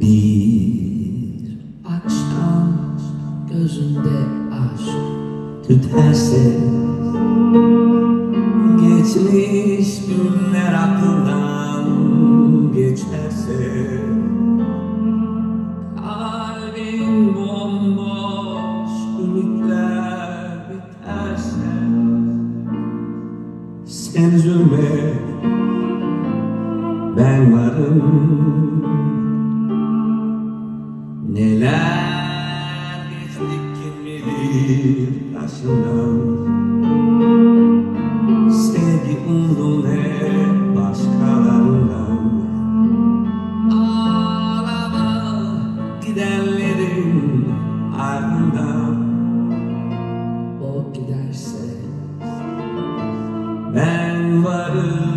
Bir Akşam gözünde aşk tüterse. Geçmiş günler aklından geçerse. Kalbin bomboş ümitler biterse. Sen üzülme ben varım başından Sevgi umdum hep başkalarından. Ağlama gidenlerin ardından. O giderse Ben varım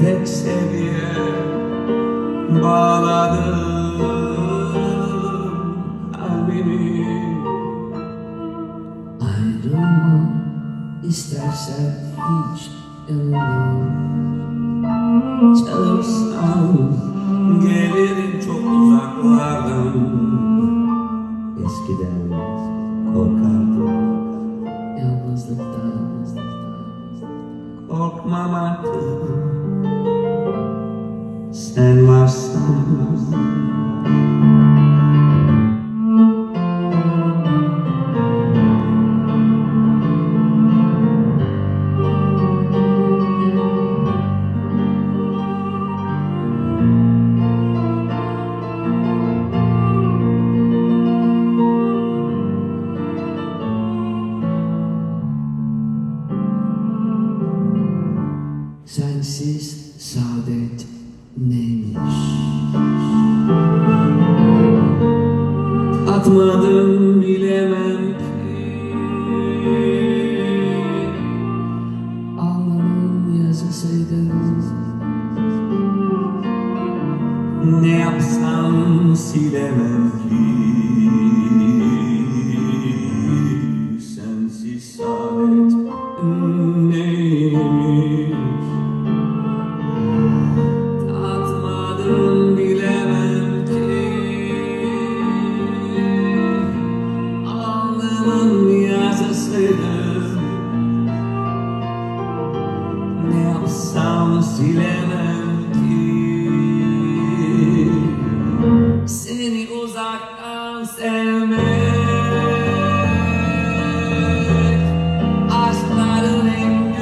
tek seviye Bağladım kalbimi ayrılma istersen hiç yanımdan Çağırsan avvocato. Called Mama Stand my son. Sensiz saadet neymiş? Atmadım bilemem Alnımın yazısıydı. Ne yapsam silemem ki silemem Seni uzaktan sevmek. Aşkların en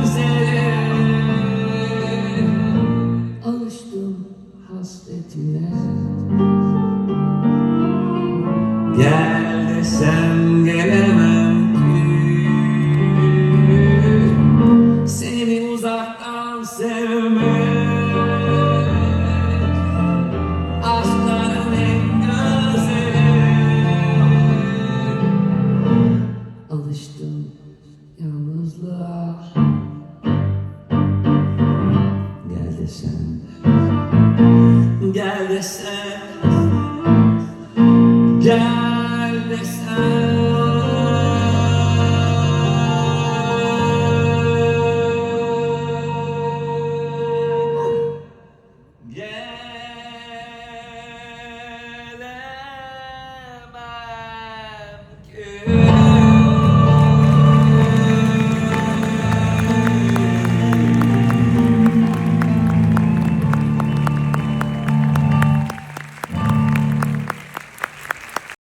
güzeli. Alıştım hasretine. Gel desem gelemem Seni uzaktan sevmek